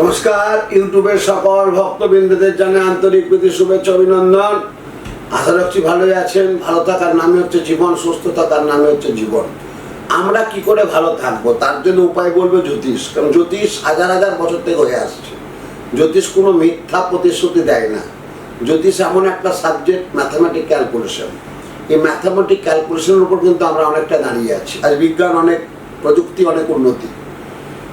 নমস্কার, ইউটিউবের সকল ভক্তবৃন্দদের জানে আন্তরিক প্রীতি, শুভেচ্ছা, অভিনন্দন। আশা রাখছি ভালোই আছেন। ভালো থাকার নামে হচ্ছে জীবন, সুস্থ থাকার নামে হচ্ছে জীবন। আমরা কি করে ভালো থাকব? তার জন্য উপায় বলবে জ্যোতিষ। কারণ জ্যোতিষ হাজার হাজার বছর থেকে হয়ে আসছে। জ্যোতিষ কোনো মিথ্যা প্রতিশ্রুতি দেয় না। জ্যোতিষ এমন একটা সাবজেক্ট ম্যাথামেটিক ক্যালকুলেশন এই ম্যাথামেটিক ক্যালকুলেশনের উপর কিন্তু আমরা অনেকটা দাঁড়িয়ে আছি। আজ বিজ্ঞান অনেক, প্রযুক্তি অনেক উন্নতি।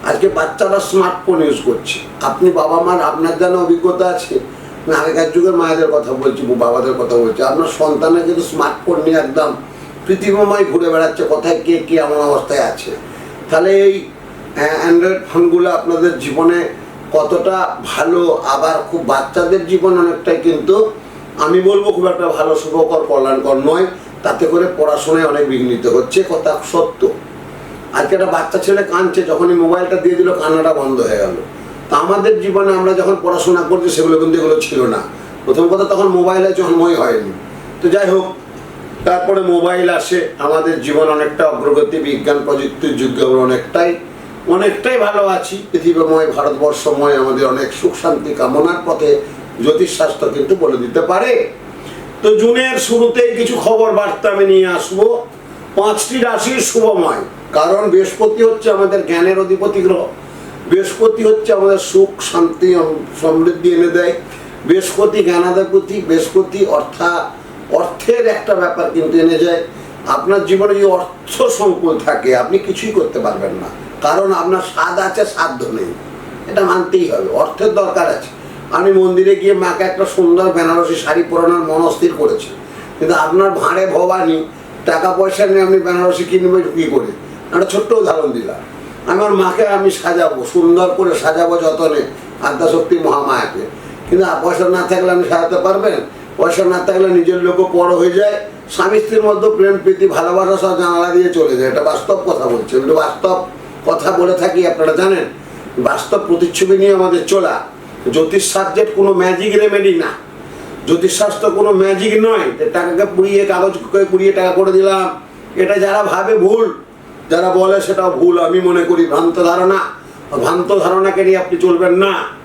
আজকে বাচ্চারা স্মার্টফোন ইউজ করছে। আপনি বাবা মার আপনার যেন অভিজ্ঞতা আছে, আমি আগেকার যুগের মায়েদের কথা বলছি বাবাদের কথা বলছি। আপনার সন্তানের কিন্তু স্মার্টফোন নিয়ে একদম পৃথিবীময় ঘুরে বেড়াচ্ছে, কোথায় কে কে এমন অবস্থায় আছে। তাহলে এই অ্যান্ড্রয়েড ফোনগুলো আপনাদের জীবনে কতটা ভালো, আবার খুব বাচ্চাদের জীবন অনেকটাই কিন্তু আমি বলব খুব একটা ভালো, শুভকর, কল্যাণকর নয়। তাতে করে পড়াশোনায় অনেক বিঘ্নিত হচ্ছে, কথা সত্য। আজকে একটা বাচ্চা ছেলে কাঁদছে যখন এই মোবাইলটা দিয়ে দিল, কান্নাটা বন্ধ হয়ে গেল। তা আমাদের জীবনে আমরা যখন পড়াশোনা করছি, সেগুলো কিন্তু এগুলো ছিল না। প্রথম কথা, তখন মোবাইলে জন্মই হয়নি। তো যাই হোক, তারপরে মোবাইল আসে, আমাদের জীবন অনেকটা অগ্রগতি, বিজ্ঞান, প্রযুক্তির যুগে আমরা অনেকটাই অনেকটাই ভালো আছি। পৃথিবীময়, ভারতবর্ষময়, আমাদের অনেক সুখ শান্তি কামনার পথে জ্যোতিষশাস্ত্র কিন্তু বলে দিতে পারে। তো জুনের শুরুতেই কিছু খবর বার্তা আমি নিয়ে আসব। পাঁচটি রাশির শুভময়। কারণ বৃহস্পতি হচ্ছে আমাদের জ্ঞানের অধিপতি গ্রহ। বৃহস্পতি হচ্ছে আমাদের সুখ, শান্তি, সমৃদ্ধি এনে দেয়। বৃহস্পতি জ্ঞানাধিপতি, বৃহস্পতি অর্থা অর্থের একটা ব্যাপার কিন্তু এনে যায়। আপনার জীবনে যদি অর্থ সংকুল থাকে, আপনি কিছুই করতে পারবেন না। কারণ আপনার স্বাদ আছে সাধ্য নেই। এটা মানতেই হবে, অর্থের দরকার আছে। আমি মন্দিরে গিয়ে মাকে একটা সুন্দর বেনারসি শাড়ি পরানোর মনস্থির করেছি। কিন্তু আপনার ভাঁড়ে ভবানী, টাকা পয়সা নিয়ে আপনি বেনারসি কিনবে কি করে? একটা ছোট্ট উদাহরণ দিলাম। আমার মাকে আমি সাজাবো, সুন্দর করে সাজাবো যতনে, আদ্যাশক্তি মহামায়াকে। কিন্তু পয়সা না থাকলে আপনি সাজাতে পারবেন পয়সা না থাকলে নিজের লোকও বড় হয়ে যায়। স্বামী স্ত্রীর মধ্যে প্রেম, প্রীতি, ভালোবাসা সব জানালা দিয়ে চলে যায়। এটা বাস্তব কথা বলছি। কিন্তু বাস্তব কথা বলে থাকি, আপনারা জানেন, বাস্তব প্রতিচ্ছবি নিয়ে আমাদের চলা। জ্যোতিষ সাবজেক্ট কোনো ম্যাজিক রেমেডি না। জ্যোতিষশাস্ত্র কোনো ম্যাজিক নয়। টাকাকে পুড়িয়ে কাগজ পুড়িয়ে টাকা করে দিলাম। এটা যারা ভাবে ভুল যারা বলে সেটাও ভুল, আমি মনে করি ভ্রান্ত ধারণা। ভ্রান্ত ধারণাকে নিয়ে আপনি চলবেন না।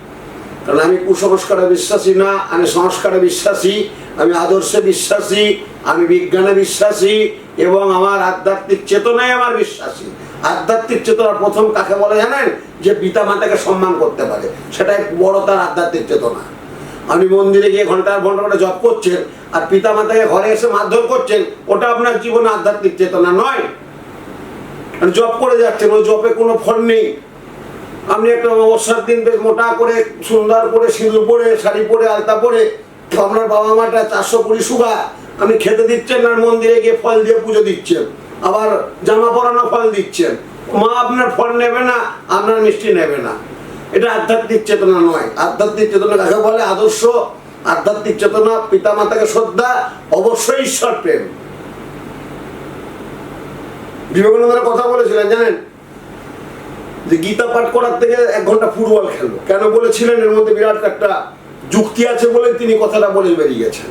কারণ আমি কুসংস্কারে বিশ্বাসী না, আমি সংস্কারে বিশ্বাসী, আমি আদর্শে বিশ্বাসী, আমি বিজ্ঞানে বিশ্বাসী, এবং আমার আধ্যাত্মিক চেতনায় আমার বিশ্বাসী। আধ্যাত্মিক চেতনা প্রথম কাকে বলে জানেন? যে পিতা মাতাকে সম্মান করতে পারে। সেটাই বড় তার আধ্যাত্মিক চেতনা। আপনি মন্দিরে গিয়ে ঘণ্টার ঘণ্টা করে জপ করছেন, আর পিতা মাতাকে ঘরে এসে মারধর করছেন, ওটা আপনার জীবনে আধ্যাত্মিক চেতনা নয়। জপ করে যাচ্ছেন ওই জবে কোনো ফল নেই। আপনি একটা অবসর দিন বেশ মোটা করে, সুন্দর করে সিঁদুর পরে, শাড়ি পরে, আলতা পরে, আপনার বাবা মাটা চারশো কুড়ি সুগা আপনি খেতে দিচ্ছেন আর মন্দিরে গিয়ে ফল দিয়ে পুজো দিচ্ছেন। আবার জামা পরানো ফল দিচ্ছেন। মা আপনার ফল নেবে না, আপনার মিষ্টি নেবে না। এটা আধ্যাত্মিক চেতনা নয়। আধ্যাত্মিক চেতনা কাকে বলে? আদর্শ, আধ্যাত্মিক চেতনা পিতা মাতাকে শ্রদ্ধা, অবশ্যই ঈশ্বর প্রেম। বিবেকানন্দের কথা বলেছিলেন, জানেন? যে গীতা পাঠ করার থেকে এক ঘণ্টা ফুটবল খেলব। কেন বলেছিলেন? এর মধ্যে বিরাট একটা যুক্তি আছে বলে তিনি কথাটা বলে বেরিয়ে গেছেন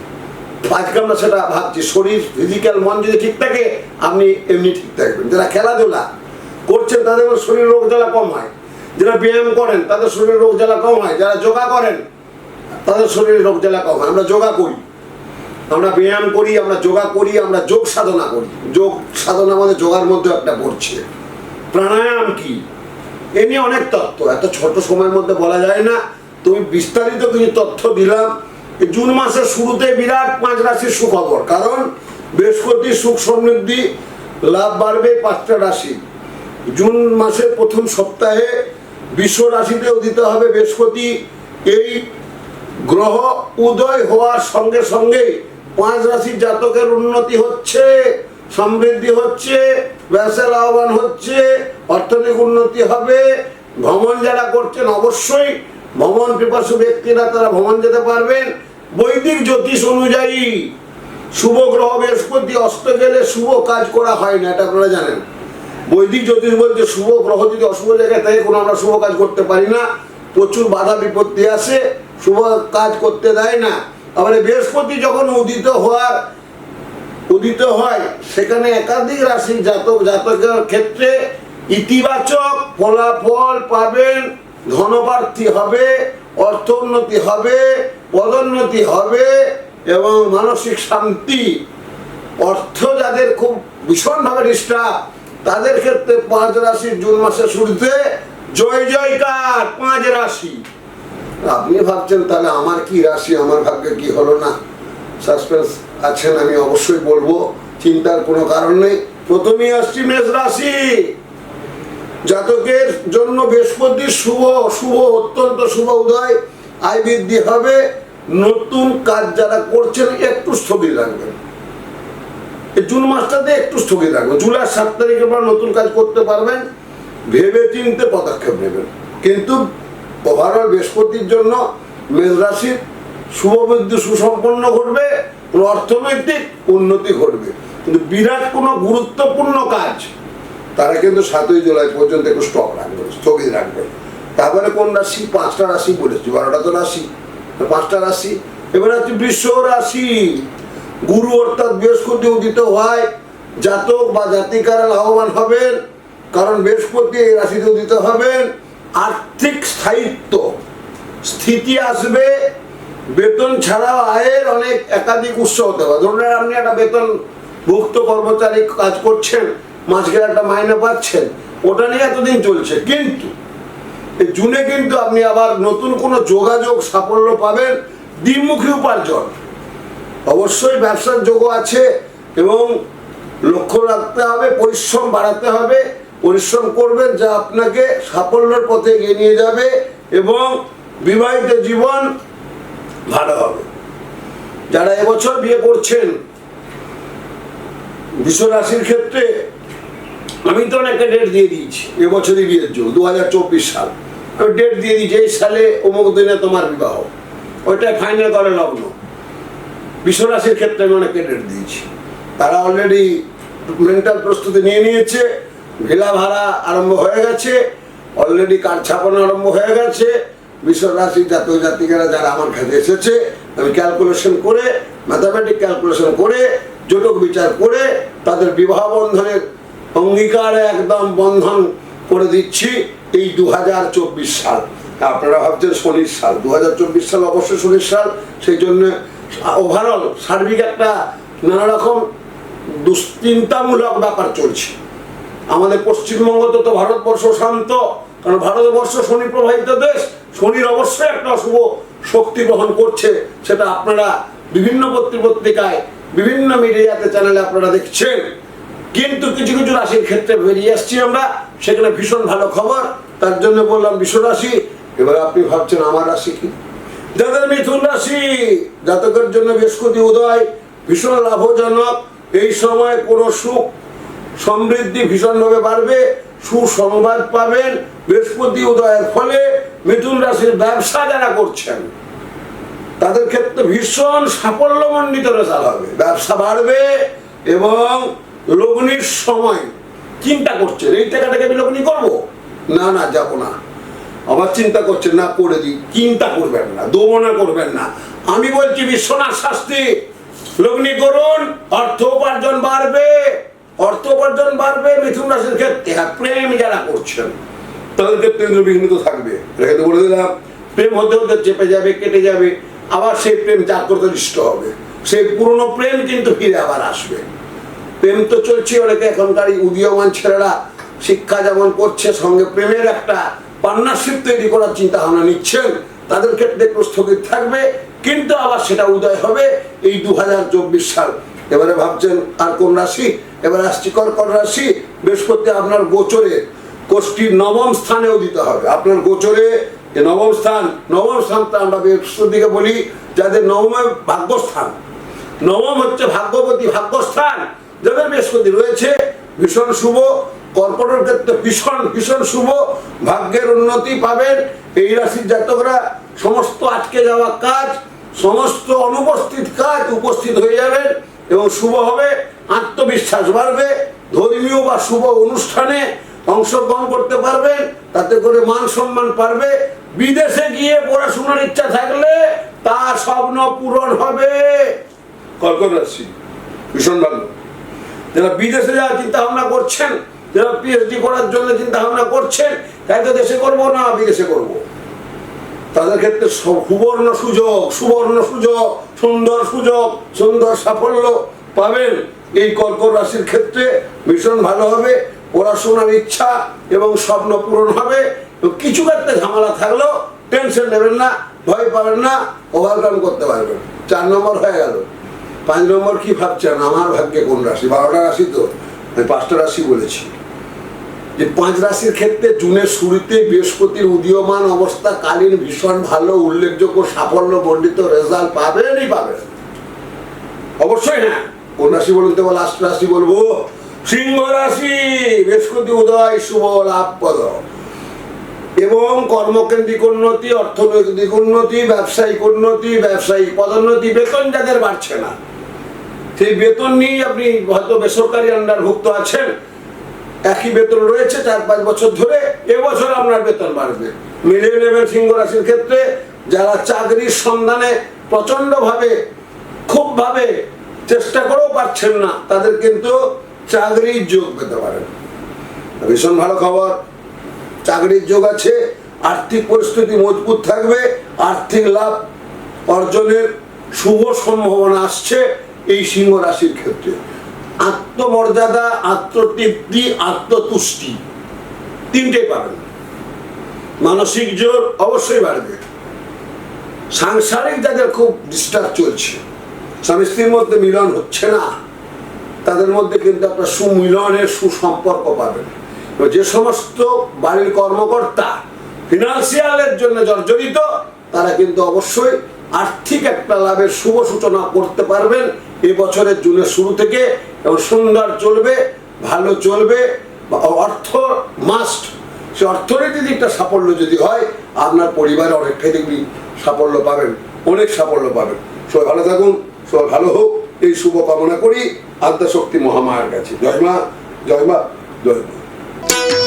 আজকে আমরা সেটা ভাবছি, শরীর ফিজিক্যাল মন যদি ঠিক থাকে, আপনি এমনি ঠিক থাকবেন। যারা খেলাধুলা করছেন, তাদের শরীর রোগ জ্বালা কম হয়। যারা ব্যায়াম করেন, তাদের শরীরে রোগ জ্বালা কম হয়। যারা যোগা করেন, তাদের শরীরে রোগ জ্বালা কম হয়। আমরা যোগা করি। আমরা ব্যায়াম করি, আমরা যোগা করি, আমরা যোগ সাধনা করি। যোগ সাধনা আমাদের যোগার মধ্যে একটা পড়ছে প্রাণায়াম কি? এ নিয়ে অনেক তথ্য এত ছোট সময়ের মধ্যে বলা যায় না। তুমি বিস্তারিত কিছু তথ্য দিলাম। জুন মাসের শুরুতে বিরাট পাঁচ রাশির সুখবর। কারণ বৃহস্পতি সুখ সমৃদ্ধি, লাভ বাড়বে পাঁচটা রাশি। জুন মাসের প্রথম সপ্তাহে বিশ্ব রাশিতে উদিত হবে বৃহস্পতি। এই গ্রহ উদয় হওয়ার সঙ্গে সঙ্গে পাঁচ রাশির জাতকের উন্নতি হচ্ছে, সমৃদ্ধি হচ্ছে ব্যবসা লাভবান হচ্ছে, অর্থনৈতিক উন্নতি হবে। ভ্রমণ যারা করছেন অবশ্যই ভ্রমণ পিপাসু ব্যক্তিরা তারা ভ্রমণ যেতে পারবেন। বৈদিক জ্যোতিষ অনুযায়ী শুভ গ্রহ বৃহস্পতি অস্ত গেলে শুভ কাজ করা হয় না, এটা আপনারা জানেন। বৈদিক জ্যোতিষ বলছে শুভ গ্রহ যদি অশুভ জায়গায় থাকে, কোনো আমরা শুভ কাজ করতে পারি না। প্রচুর বাধা বিপত্তি আসে, শুভ কাজ করতে দেয় না। আবার বৃহস্পতি যখন উদিত হওয়ার, উদিত হয়, সেখানে একাধিক রাশি জাতক জাতকের ক্ষেত্রে ইতিবাচক ফলাফল পাবেন ধনপ্রার্থী হবে অর্থোন্নতি হবে, পদোন্নতি হবে এবং মানসিক শান্তি। অর্থ যাদের খুব ভীষণভাবে ডিস্টার্ব তাদের ক্ষেত্রে পাঁচ রাশি জুন মাসের শুরুতে জয় জয়কার পাঁচ রাশি। আপনি ভাবছেন তাহলে আমার কি রাশি, আমার ভাগ্যে কি হলো না? সাসপেন্স আছেন, আমি অবশ্যই বলব, চিন্তার কোনো কারণ নেই। প্রথমেই আসছি মেষ রাশি। জাতকের জন্য বৃহস্পতি শুভ শুভ, অত্যন্ত শুভ উদয়। আয় বৃদ্ধি হবে। নতুন কাজ যারা করছেন, একটু স্থগিত রাখবেন। জুন মাসটাতে একটু স্থগিত রাখবেন। জুলাই সাত তারিখের পর নতুন কাজ করতে পারবেন। ভেবে চিনতে পদক্ষেপ নেবেন। কিন্তু ওভারঅল বৃহস্পতির জন্য মেষ রাশির শুভ বৃদ্ধি সুসম্পন্ন ঘটবে অর্থনৈতিক উন্নতি ঘটবে। কিন্তু বিরাট কোনো গুরুত্বপূর্ণ কাজ, তারা কিন্তু সাতই জুলাই পর্যন্ত একটু স্টক রাখবে, স্থগিত রাখবে। তারপরে কোন রাশি? পাঁচটা রাশি বলেছি, বারোটা তো রাশি। পাঁচটা রাশি। এবার হচ্ছে বৃষ রাশি। গুরু অর্থাৎ বৃহস্পতি উদিত হয়, জাতক বা জাতিকারা লাভবান হবেন, কারণ বৃহস্পতি এই রাশিতে উদিত হবেন। আর্থিক স্থায়িত্ব। স্থিতি আসবে, বেতন ছাড়াও আয়ের অনেক একাধিক উৎস হতে পারে। ধরুন আপনি একটা বেতন ভুক্ত কর্মচারী কাজ করছেন, মাঝখানে একটা মাইনে পাচ্ছেন, ওটা নিয়ে এতদিন চলছে। কিন্তু জুনে কিন্তু আপনি আবার নতুন কোনো যোগাযোগ সাফল্য পাবেন, দ্বিমুখী উপার্জন। অবশ্যই ব্যবসার যোগ আছে এবং লক্ষ্য রাখতে হবে, পরিশ্রম বাড়াতে হবে। পরিশ্রম করবেন যা আপনাকে সাফল্যের পথে এগিয়ে নিয়ে যাবে এবং বিবাহিত জীবন ভালো হবে। যারা এবছর বিয়ে করছেন বিশ্ব রাশির ক্ষেত্রে আমি তো অনেকটা ডেট দিয়ে দিয়েছি, এবছরই বিয়ের জন্য দু হাজার চব্বিশ সাল। আমি ডেট দিয়ে দিয়েছি, এই সালে অমুক দিনে তোমার বিবাহ। ওইটা ফাইনাল করে লগ্ন। বিশ্বরাশির ক্ষেত্রে আমি অনেককে ডেট দিয়েছি। তারা অলরেডি মেন্টাল প্রস্তুতি নিয়ে নিয়েছে। ভিলা ভাড়া আরম্ভ হয়ে গেছে অলরেডি কার্ড ছাপানো আরম্ভ হয়ে গেছে। বিশ্বরাশি জাতীয় জাতিকারা যারা আমার কাছে এসেছে, আমি ক্যালকুলেশন করে ম্যাথামেটিক ক্যালকুলেশন করে, জটক বিচার করে, তাদের বিবাহ বন্ধনের অঙ্গীকারে একদম বন্ধন করে দিচ্ছি এই দু হাজার চব্বিশ সাল। আপনারা ভাবছেন শনির সাল দু হাজার চব্বিশ সাল অবশ্যই শনির সাল, সেই জন্য ওভারঅল সার্বিক একটা নানা রকম দুশ্চিন্তামূলক ব্যাপার চলছে। আমাদের পশ্চিমবঙ্গ তো ভারতবর্ষ শান্ত, কারণ ভারতবর্ষ শনি প্রবাহিত দেশ, শনির অবশ্যই একটা অশুভ শক্তি গ্রহণ করছে, সেটা আপনারা বিভিন্ন পত্রিক পত্রিকায়, বিভিন্ন মিডিয়াতে, চ্যানেলে আপনারা দেখছেন। কিন্তু কিছু কিছু রাশির ক্ষেত্রে বেরিয়ে আসছি আমরা, সেখানে ভীষণ ভালো খবর, তার জন্য বললাম বিশ্ব রাশি এবার আপনি ভাবছেন আমার রাশি কি? যাদের মিথুন রাশি, জাতকের জন্য বৃহস্পতি উদয়, ভীষণ লাভজনক, এই সময় কোনো সুখ সমৃদ্ধি ভীষণভাবে বাড়বে, সুসংবাদ পাবেন, বৃহস্পতি উদয়ের ফলে মিথুন রাশির ব্যবসা যারা করছেন, তাদের ক্ষেত্রে ভীষণ সাফল্যমণ্ডিত রেজাল্ট হবে। ব্যবসা বাড়বে এবং লগ্নির সময় চিন্তা করছেন, এই টাকাটাকে আমি লগ্নি করব? না না, যাব না। আবার চিন্তা করছেন, না, করে দিই। চিন্তা করবেন না, দোমনা করবেন না। আমি বলছি, বিশ্বনাথ শাস্তি লগ্নি করুন, অর্থ উপার্জন বাড়বে। অর্থ উপার্জন বাড়বে মিথুন রাশির ক্ষেত্রে, আর প্রেম যারা করছেন তাদের ক্ষেত্রে বিঘ্নিত থাকবে। রেখে বলে দিলাম, প্রেম হতে হতে চেপে যাবে, কেটে যাবে, আবার সেই প্রেম জাগ্রত দৃষ্ট হবে। সেই পুরনো প্রেম কিন্তু ফিরে আবার আসবে। প্রেম তো চলছে অনেকে এখনকার উদীয়মান ছেলেরা, শিক্ষা যেমন করছে, সঙ্গে প্রেমের একটা পার্টনারশিপ তৈরি করার চিন্তা ভাবনা নিচ্ছেন, তাদের ক্ষেত্রে একটু স্থগিত থাকবে, কিন্তু আবার সেটা উদয় হবে এই দু হাজার চব্বিশ সাল। এবারে ভাবছেন আর কোন রাশি? এবার আসছি কর্কট রাশি, বৃহস্পতি আপনার গোচরে কোষ্ঠীর নবম স্থানেও দিতে হবে। আপনার গোচরে যে নবম স্থান, নবম স্থানটা আমরা বৃহস্পতিকে বলি, যাদের নবমে ভাগ্যস্থান। নবম হচ্ছে ভাগ্যবতী ভাগ্যস্থান। যাদের বৃহস্পতি রয়েছে, ভীষণ শুভ, কর্কটের ক্ষেত্রে ভীষণ ভীষণ শুভ, ভাগ্যের উন্নতি পাবেন। এই রাশির জাতকরা সমস্ত আটকে যাওয়া কাজ, সমস্ত অনুপস্থিত কাজ উপস্থিত হয়ে যাবেন এবং শুভ হবে। আত্মবিশ্বাস বাড়বে, ধর্মীয় বা শুভ অনুষ্ঠানে অংশগ্রহণ করতে পারবেন, তাতে করে মান সম্মান পারবে। বিদেশে গিয়ে পড়াশোনার ইচ্ছা থাকলে তার স্বপ্ন পূরণ হবে। কর্কট ভীষণ ভালো। যারা বিদেশে যাওয়ার চিন্তা ভাবনা করছেন, যারা পিএইচডি করার জন্য চিন্তা ভাবনা করছেন, তাই তো দেশে করব না বিদেশে করব? তাদের ক্ষেত্রে সুবর্ণ সুযোগ সুবর্ণ সুযোগ, সুন্দর সুযোগ, সুন্দর সাফল্য পাবেন। এই কর্কট রাশির ক্ষেত্রে ভীষণ ভালো হবে, পড়াশোনার ইচ্ছা এবং স্বপ্ন পূরণ হবে। তো কিছু ক্ষেত্রে ঝামেলা থাকলেও টেনশন নেবেন না, ভয় পাবেন না ওভারকাম করতে পারবেন। চার নম্বর হয়ে গেল। পাঁচ নম্বর কি ভাবছেন? আমার ভাগ্যে কোন রাশি? বারোটা রাশি তো, আমি পাঁচটা রাশি বলেছি। যে পাঁচ রাশির ক্ষেত্রে জুনের শুরুতে বৃহস্পতির উদীয়মান অবস্থা, কালীন ভীষণ ভালো, উল্লেখযোগ্য সাফল্য, বর্ণিত রেজাল্ট পাবেনই পাবেন। অবশ্যই হ্যাঁ। কোন রাশি বলুন তো লাস্ট রাশি বলব। সিংহ রাশি, বৃহস্পতি উদয়, শুভ লাভ, পদ। এবং কর্মকেন্দ্রিক উন্নতি, অর্থনৈতিক উন্নতি, ব্যবসায়িক উন্নতি ব্যবসায়িক পদোন্নতি, বেতন যাদের বাড়ছে না। সেই বেতন নিয়েই আপনি হয়তো বেসরকারি আন্ডারভুক্ত আছেন। একই বেতন রয়েছে চার পাঁচ বছর ধরে, এবছর আপনার বেতন বাড়বে। মিলিয়ে নেবেন সিংহ রাশির ক্ষেত্রে, যারা চাকরির সন্ধানে প্রচন্ডভাবে খুবভাবে চেষ্টা করেও পারছেন না। তাদের কিন্তু চাকরির যোগ পেতে পারেন। ভীষণ ভালো খবর। চাকরির যোগ আছে, আর্থিক পরিস্থিতি মজবুত থাকবে, আর্থিক লাভ অর্জনের শুভ সম্ভাবনা আসছে এই সিংহ রাশির ক্ষেত্রে। আত্মমর্যাদা, আত্মতৃপ্তি, আত্মতুষ্টি তিনটেই পাবেন। মানসিক জোর অবশ্যই বাড়বে। সাংসারিক যাদের খুব ডিস্টার্ব চলছে স্বামী স্ত্রীর মধ্যে মিলন হচ্ছে না, তাদের মধ্যে কিন্তু আপনার সুমিলনের সুসম্পর্ক পাবেন। যে সমস্ত বাড়ির কর্মকর্তা ফিনান্সিয়ালের জন্য জর্জরিত, তারা কিন্তু অবশ্যই আর্থিক একটা লাভের শুভ সূচনা করতে পারবেন এই বছরের জুনের শুরু থেকে এবং সুন্দর চলবে, ভালো চলবে অর্থ মাস্ট সে অর্থনীতি দিকটা সাফল্য যদি হয়, আপনার পরিবারে অনেকটাই দেখবি সাফল্য পাবেন, অনেক সাফল্য পাবেন। সবাই ভালো থাকুন। সবাই ভালো হোক, এই শুভ কামনা করি। আদ্যাশক্তি মহামায়ার কাছে। জয় মা জয় মা জয় মা।